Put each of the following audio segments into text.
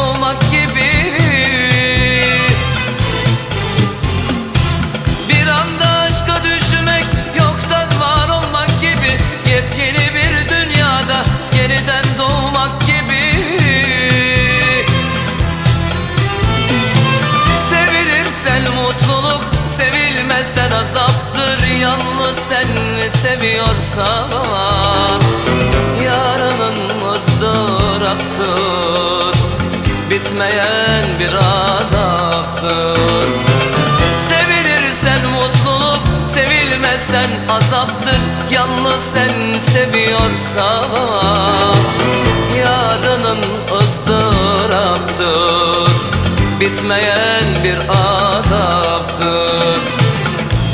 olmak gibi. Bir anda aşka düşmek yoktan var olmak gibi. Yepyeni bir dünyada yeniden doğmak gibi. Sevilirsen mutluluk sevilmezsen azaptır. Yalnız sen seviyorsan Yarının ızdıraptır Bitmeyen bir azaptır. Sevilirsen mutluluk Sevilmezsen azaptır. Yalnız sen seviyorsan Yarının ızdıraptır. Bitmeyen bir azaptır.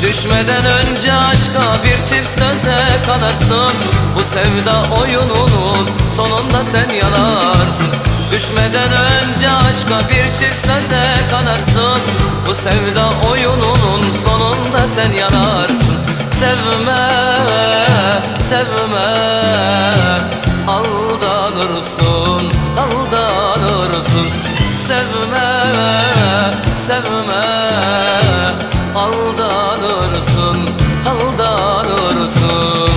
Düşmeden önce aşka bir çift söze kanarsın. Bu sevda oyununun sonunda sen yanarsın Düşmeden önce aşka bir çift söze kanarsın. Bu sevda oyununun sonunda sen yanarsın. Sevme, sevme Aldanırsın, aldanırsın. Sevme, sevme Aldanırsın, aldanırsın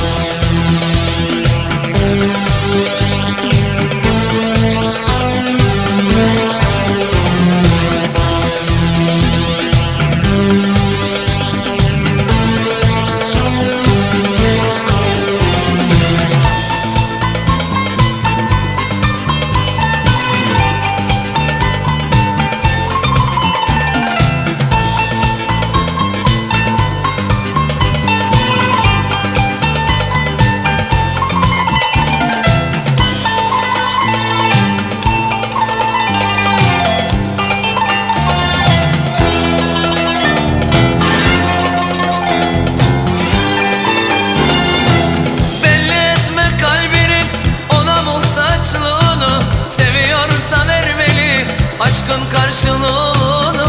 aşkın karşılığını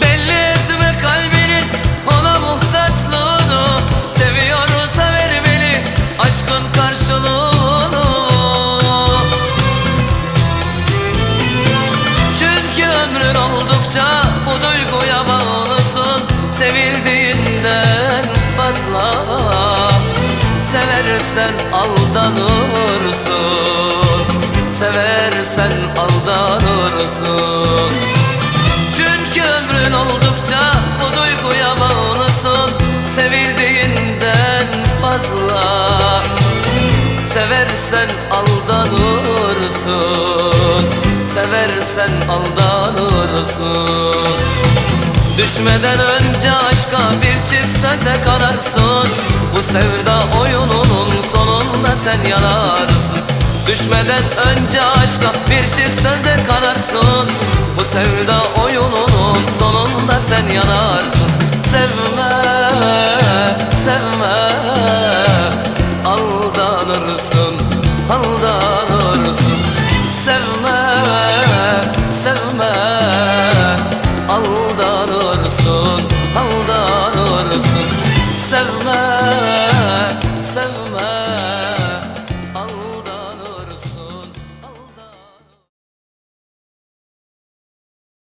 Belli etme kalbinin ona muhtaçlığını. Seviyorsa vermeli aşkın karşılığını. Çünkü ömrün oldukça bu duyguya bağlısın. Sevildiğinden fazla Seversen aldanırsın Seversen aldanırsın. Çünkü ömrün oldukça bu duyguya bağlısın. Sevildiğinden fazla. Seversen aldanırsın. Seversen aldanırsın. Düşmeden önce aşka bir çift söze kanarsın Bu sevda oyununun sonunda sen yanarsın Düşmeden önce aşka bir şiir söze kalarsın Bu sevda oyununun sonunda sen yanarsın. Sevme, sevme Aldanırsın, aldanırsın. Sevme, sevme Aldanırsın.